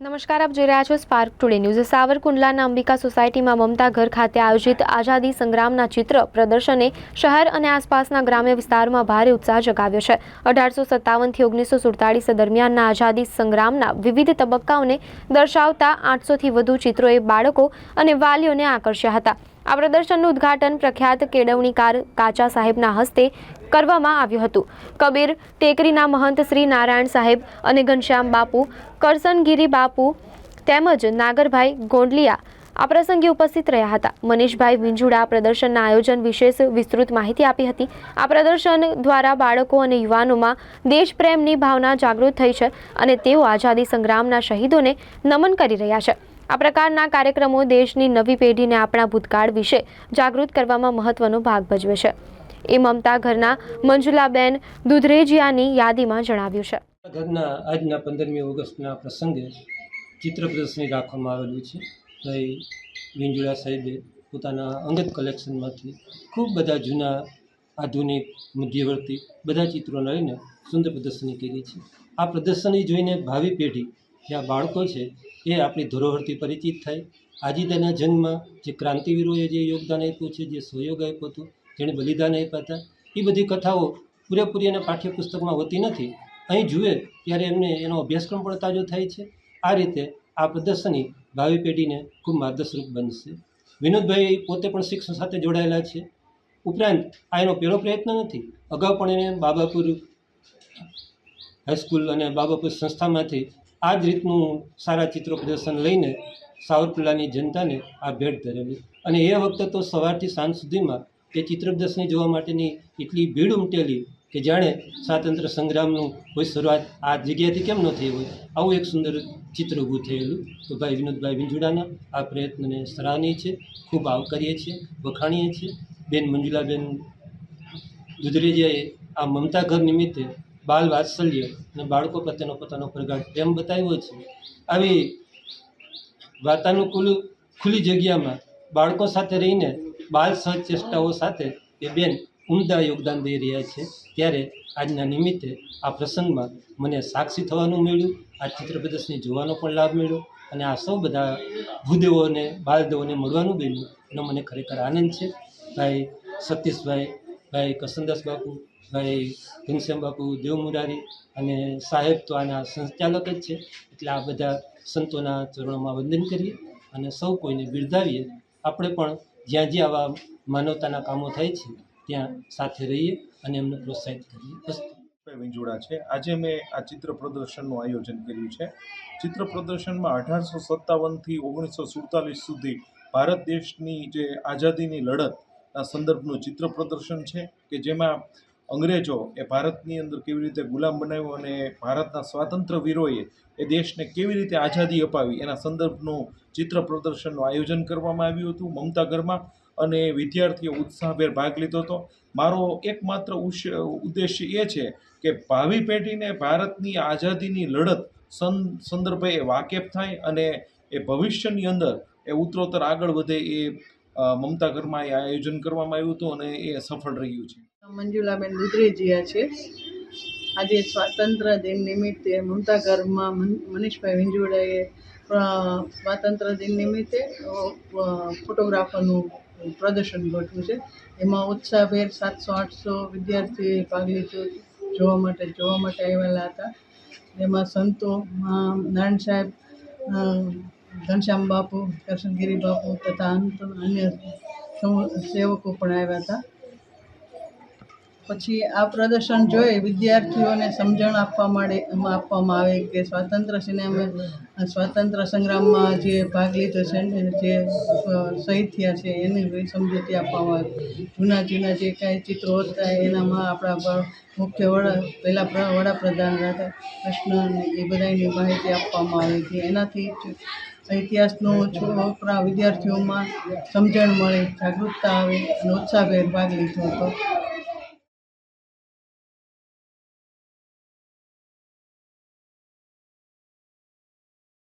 નમસ્કાર, આપ જોઈ રહ્યા છો સ્પાર્ક ટુડે ન્યૂઝ સાવરકુંડલાના અંબિકા સોસાયટીમાં મમતા ઘર ખાતે આયોજિત આઝાદી સંગ્રામના ચિત્ર પ્રદર્શને શહેર અને આસપાસના ગ્રામ્ય વિસ્તારોમાં ભારે ઉત્સાહ જગાવ્યો છે. અઢારસો સત્તાવનથી ઓગણીસો સુડતાલીસ દરમિયાનના આઝાદી સંગ્રામના વિવિધ તબક્કાઓને દર્શાવતા આઠસોથી વધુ ચિત્રોએ બાળકો અને વાલીઓને આકર્ષ્યા હતા. આ પ્રદર્શનનું ઉદ્ઘાટન પ્રખ્યાત કેળવણીકાર કાચા સાહેબના હસ્તે કરવામાં આવ્યું હતું. કબીર, ટેકરીના મહંત શ્રી નારાયણ સાહેબ અને ઘનશ્યામ બાપુ, કરસનગીરી બાપુ તેમજ નાગરભાઈ ગોંડલિયા આ પ્રસંગે ઉપસ્થિત રહ્યા હતા. મનીષભાઈ વિંજુડા પ્રદર્શનના આયોજન વિશેષ વિસ્તૃત માહિતી આપી હતી. આ પ્રદર્શન દ્વારા બાળકો અને યુવાનોમાં દેશપ્રેમની ભાવના જાગૃત થઈ છે અને તેઓ આઝાદી સંગ્રામના શહીદોને નમન કરી રહ્યા છે. આ પ્રકારના કાર્યક્રમો દેશની નવી પેઢીને આપણા ભૂતકાળ વિશે જાગૃત કરવામાં મહત્વનો ભાગ ભજવે છે. એ મમતા ઘરના મંજુલાબેન દુધરેજિયાની યાદીમાં જણાવ્યું છે. ઘરના આજના પંદરમી ઓગસ્ટના પ્રસંગે ચિત્ર પ્રદર્શની રાખવામાં આવેલું છે. ભાઈ વિંજુળા સાહેબે પોતાના અંગત કલેક્શનમાંથી ખૂબ બધા જૂના આધુનિક મધ્યવર્તી બધા ચિત્રોને લઈને સુંદર પ્રદર્શની કરી છે. આ પ્રદર્શની જોઈને ભાવિ પેઢી જે આ બાળકો છે, એ આપણી ધરોહરથી પરિચિત થાય. આજીદાના જન્મમાં જે ક્રાંતિવીરોએ જે યોગદાન આપ્યું છે, જે સહયોગ આપ્યો હતો જેણે બલિદાન આપ્યા હતા, એ બધી કથાઓ પૂરેપૂરી એના પાઠ્યપુસ્તકમાં હોતી નથી. અહીં જુએ ત્યારે એમને એનો અભ્યાસક્રમ પણ તાજો થાય છે. આ રીતે આ પ્રદર્શની ભાવિ પેઢીને ખૂબ માર્ગદર્શરૂપ બનશે. વિનોદભાઈ પોતે પણ શિક્ષણ સાથે જોડાયેલા છે. ઉપરાંત, આ એનો પહેલો પ્રયત્ન નથી. અગાઉ પણ એને બાબાપુર હાઈસ્કૂલ અને બાબાપુર સંસ્થામાંથી આ જ રીતનું સારા ચિત્રો પ્રદર્શન લઈને સાવરકુલાની જનતાને આ ભેટ ધરેલી. અને એ વખતે તો સવારથી સાંજ સુધીમાં એ ચિત્રપ્રદર્શની જોવા માટેની એટલી ભીડ ઉમટેલી કે જાણે સ્વાતંત્ર્ય સંગ્રામનું કોઈ શરૂઆત આ જગ્યાથી કેમ ન થઈ હોય. આવું એક સુંદર ચિત્ર ઊભું થયેલું. તો ભાઈ વિનોદભાઈ વિંજુડાના આ પ્રયત્નને સરાહનીય છે. ખૂબ આવકારીએ છીએ, વખાણીએ છીએ. બેન મંજુલાબેન દુધરેજીયાએ આ મમતા ઘર નિમિત્તે બાલ વાત્સલ્ય અને બાળકો પ્રત્યેનો પોતાનો પ્રગાઢ પ્રેમ બતાવ્યો છે. આવી વાતાનુકૂળ ખુલ્લી જગ્યામાં બાળકો સાથે રહીને બાલ સહચેષ્ટાઓ સાથે એ બેન ઉમદા યોગદાન દઈ રહ્યા છે. ત્યારે આજના નિમિત્તે આ પ્રસંગમાં મને સાક્ષી થવાનું મળ્યું, આ ચિત્ર પ્રદર્શની જોવાનો પણ લાભ મળ્યો અને આ સૌ બધા ભૂદેવોને બાલદેવોને મળવાનું બન્યું એનો મને ખરેખર આનંદ છે. ભાઈ સતીશભાઈ, ભાઈ કસનદાસ બાપુ, ભાઈ ઘનશ્યામ બાપુ, દેવ મુરારી અને સાહેબ તો આના સંચાલક જ છે. એટલે આ બધા સંતોના ચરણોમાં વંદન કરીએ અને સૌ કોઈને બિરદાવીએ. આપણે પણ જ્યાં જ્યાં આવા માનવતાના કામો થાય છે, ત્યાં સાથે રહીએ અને એમને પ્રોત્સાહિત કરીએ. અસ્તુ વિંજોડા છે. આજે મેં આ ચિત્ર પ્રદર્શનનું આયોજન કર્યું છે. ચિત્ર પ્રદર્શનમાં અઢારસો સત્તાવનથી ઓગણીસો સુડતાલીસ સુધી ભારત દેશની જે આઝાદીની લડતના સંદર્ભનું ચિત્ર પ્રદર્શન છે કે જેમાં અંગ્રેજો એ ભારતની અંદર કેવી રીતે ગુલામ બનાવ્યો અને ભારતના સ્વાતંત્ર્ય વીરોએ એ દેશને કેવી રીતે આઝાદી અપાવી, એના સંદર્ભનું ચિત્ર પ્રદર્શનનું આયોજન કરવામાં આવ્યું હતું મમતા ઘરમાં અને વિદ્યાર્થીઓ ઉત્સાહભેર ભાગ લીધો હતો. મારો એકમાત્ર ઉદ્દેશ્ય એ છે કે ભાવિ પેઢીને ભારતની આઝાદીની લડત સં, સંદર્ભે એ વાકેફ થાય અને એ ભવિષ્યની અંદર એ ઉત્તરોત્તર આગળ વધે એ મમતા ઘરમાં એ આયોજન કરવામાં આવ્યું હતું અને એ સફળ રહ્યું છે. મંજુલાબેન દુધરેજીયા છે. આજે સ્વાતંત્ર્ય દિન નિમિત્તે મમતા ઘરમાં મન- મનીષભાઈ વિંજોડાએ સ્વાતંત્ર દિન નિમિત્તે ફોટોગ્રાફરનું પ્રદર્શન ગોઠવ્યું છે. એમાં ઉત્સાહભેર સાતસો, આઠસો વિદ્યાર્થીઓએ ભાગ લીધો જોવા માટે જોવા માટે આવેલા હતા. એમાં સંતો નારાયણ સાહેબ ઘનશ્યામ બાપુ કરશનગીરી બાપુ તથા અન્ય સેવકો પણ આવ્યા હતા. પછી આ પ્રદર્શન જોઈ વિદ્યાર્થીઓને સમજણ આપવા માટે આપવામાં આવે કે સ્વાતંત્ર્ય સિનેમા સ્વાતંત્ર્ય સંગ્રામમાં જે ભાગ લીધો છે ને, જે શહીદ થયા છે, એની સમજૂતી આપવામાં આવે. જૂના જૂના જે કાંઈ ચિત્રો હતા, એનામાં આપણા મુખ્ય વડા, પહેલાં વડાપ્રધાન રાધા કૃષ્ણ એ બધાની માહિતી આપવામાં આવી હતી. એનાથી ઇતિહાસનું છોકરા વિદ્યાર્થીઓમાં સમજણ મળે, જાગૃતતા આવે અને ઉત્સાહભેર ભાગ લીધો હતો.